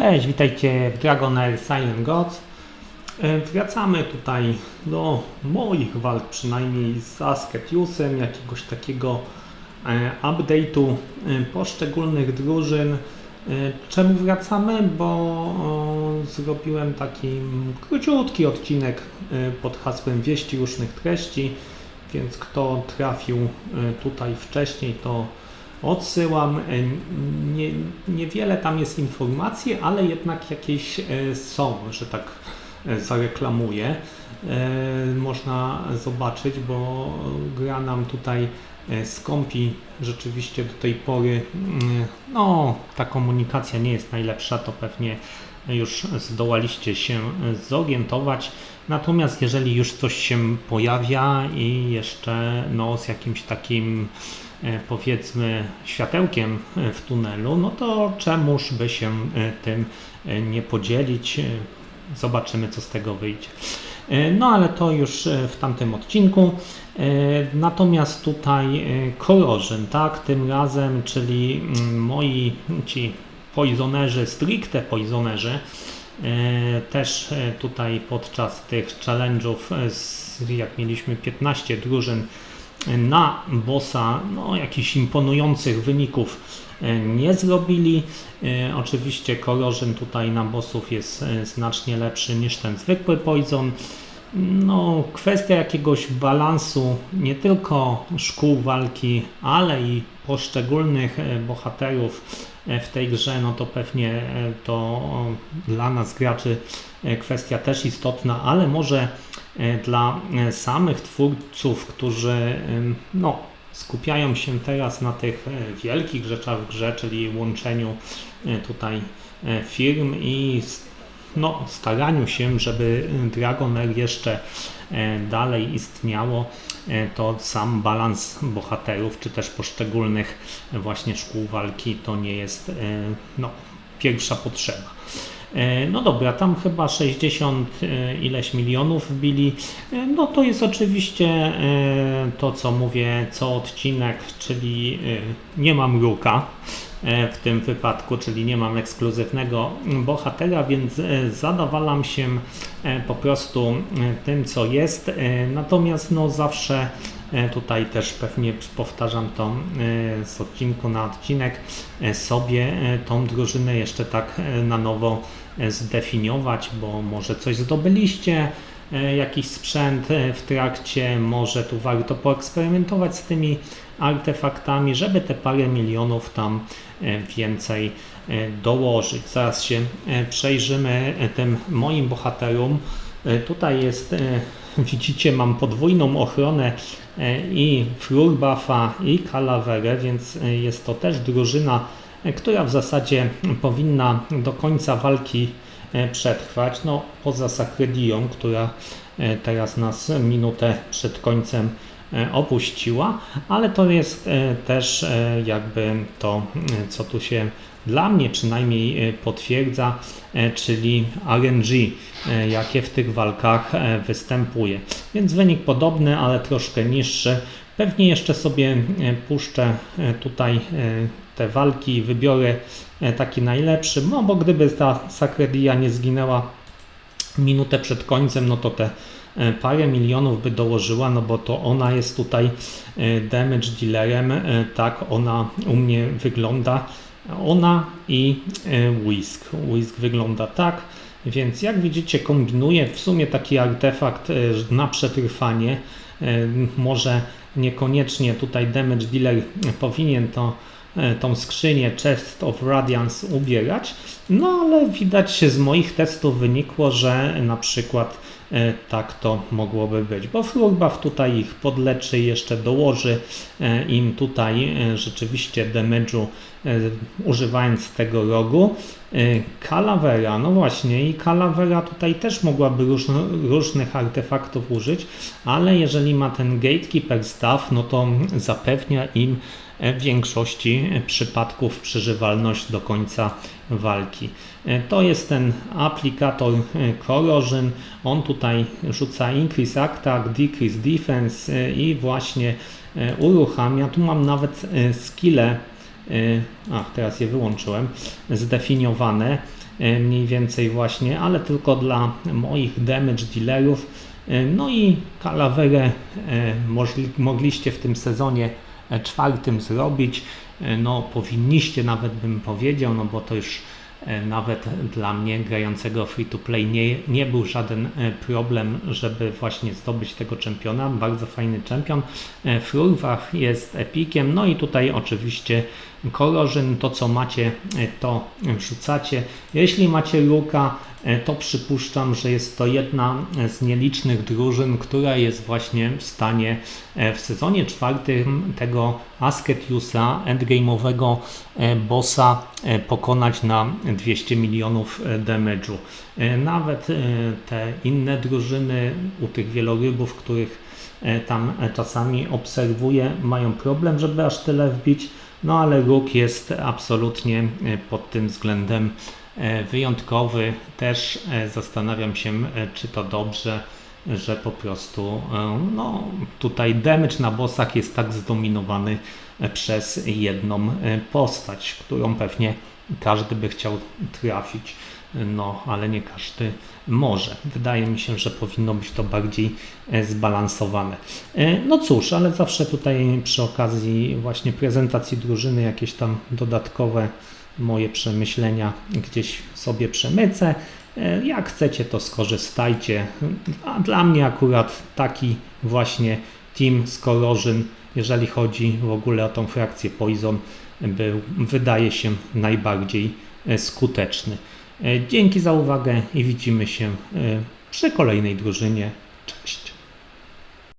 Cześć, witajcie w Dragon Air Silent Gods. E, Wracamy tutaj do moich walk, przynajmniej z Asketiusem, jakiegoś takiego e, update'u e, poszczególnych drużyn. Czemu wracamy? Bo zrobiłem taki króciutki odcinek pod hasłem wieści różnych treści, więc kto trafił tutaj wcześniej, to odsyłam. E, Nie, niewiele tam jest informacji, ale jednak jakieś e, są, że tak e, zareklamuję. Można zobaczyć, bo gra nam tutaj skąpi rzeczywiście do tej pory. mm, No, ta komunikacja nie jest najlepsza, to pewnie już zdołaliście się zorientować. Natomiast jeżeli już coś się pojawia i jeszcze no, z jakimś takim e, powiedzmy światełkiem w tunelu, no to czemuż by się e, tym e, nie podzielić. Zobaczymy, co z tego wyjdzie. No ale to już w tamtym odcinku. Natomiast tutaj korożyn, tak, tym razem, czyli mm, moi ci poisonerzy, stricte poisonerzy, e, też e, tutaj podczas tych challenge'ów, e, jak mieliśmy 15 drużyn na bossa, no jakichś imponujących wyników nie zrobili. Oczywiście korożyn tutaj na bossów jest znacznie lepszy niż ten zwykły poison. No, kwestia jakiegoś balansu nie tylko szkół walki, ale i poszczególnych e, bohaterów e, w tej grze, no to pewnie e, to dla nas graczy kwestia też istotna, ale może dla samych twórców, którzy no, skupiają się teraz na tych wielkich rzeczach w grze, czyli łączeniu tutaj firm i no, staraniu się, żeby Dragon Air jeszcze e, dalej istniało, e, to sam balans bohaterów, czy też poszczególnych e, właśnie szkół walki to nie jest no, pierwsza potrzeba. No dobra, tam chyba 60 e, ileś milionów wbili. No to jest oczywiście to, co mówię co odcinek, czyli nie mam ruka e, w tym wypadku, czyli nie mam ekskluzywnego bohatera, więc e, zadawalam się e, po prostu e, tym, co jest. E, Natomiast no zawsze e, tutaj też pewnie powtarzam to e, z odcinku na odcinek e, sobie e, tą drużynę jeszcze tak e, na nowo e, zdefiniować, bo może coś zdobyliście, e, jakiś sprzęt e, w trakcie, może tu warto poeksperymentować z tymi artefaktami, żeby te parę milionów tam e, więcej e, dołożyć. Zaraz się e, przejrzymy e, tym moim bohaterom. E, Tutaj jest, e, widzicie, mam podwójną ochronę e, i Flurbuffa i Calaverę, więc e, jest to też drużyna, e, która w zasadzie powinna do końca walki e, przetrwać. No, poza Sakredią, która e, teraz nas minutę przed końcem e, opuściła, ale to jest e, też e, jakby to, e, co tu się dla mnie przynajmniej e, potwierdza, e, czyli RNG, e, jakie w tych walkach e, występuje. Więc wynik podobny, ale troszkę niższy. Pewnie jeszcze sobie e, puszczę e, tutaj e, te walki i wybiorę taki najlepszy, no bo gdyby ta Sacredia nie zginęła minutę przed końcem, no to te parę milionów by dołożyła, no bo to ona jest tutaj damage dealerem, tak ona u mnie wygląda. Ona i Whisk. Whisk wygląda tak, więc jak widzicie kombinuję w sumie taki artefakt e, na przetrwanie. E, Może niekoniecznie tutaj damage dealer powinien to e, tą skrzynię Chest of Radiance ubierać, no ale widać z moich testów wynikło, że na przykład tak to mogłoby być, bo Flurbuff tutaj ich podleczy, jeszcze dołoży e, im tutaj e, rzeczywiście damage'u e, używając tego rogu. E, Calavera, no właśnie i Calavera tutaj też mogłaby różno, różnych artefaktów użyć, ale jeżeli ma ten Gatekeeper Staff, no to zapewnia im e, w większości przypadków przeżywalność do końca walki. E, To jest ten aplikator e, Corrosion. On tutaj rzuca Increase Attack, Decrease Defense e, i właśnie e, uruchamia. Tu mam nawet e, skille ach teraz je wyłączyłem, zdefiniowane mniej więcej właśnie, ale tylko dla moich damage dealerów. No i kalawerę mogliście w tym sezonie e, czwartym zrobić. Y, No powinniście nawet bym powiedział, no bo to już e, nawet dla mnie grającego free to play nie, nie był żaden e, problem, żeby właśnie zdobyć tego czempiona. Bardzo fajny czempion. E, Frurwach jest epikiem, no i tutaj oczywiście kolorzyn, to co macie, e, to wrzucacie. Jeśli macie luka, e, to przypuszczam, że jest to jedna z nielicznych drużyn, która jest właśnie w stanie e, w sezonie czwartym tego Asketiusa, endgame'owego e, bossa, e, pokonać na 200 milionów e, damage'u. E, Nawet e, te inne drużyny u tych wielorybów, których e, tam e, czasami obserwuję, mają problem, żeby aż tyle wbić. No ale Rook jest absolutnie e, pod tym względem e, wyjątkowy. Też e, zastanawiam się, e, czy to dobrze, że po prostu e, no, tutaj damage na bossach jest tak zdominowany e, przez jedną e, postać, którą pewnie każdy by chciał trafić. No, ale nie każdy może. Wydaje mi się, że powinno być to bardziej e, zbalansowane. E, No cóż, ale zawsze tutaj przy okazji właśnie prezentacji drużyny jakieś tam dodatkowe moje przemyślenia gdzieś sobie przemycę. E, Jak chcecie, to skorzystajcie. A dla mnie akurat taki właśnie team z jeżeli chodzi w ogóle o tą frakcję Poison, był, wydaje się najbardziej e, skuteczny. E, Dzięki za uwagę i widzimy się przy kolejnej drużynie. Cześć.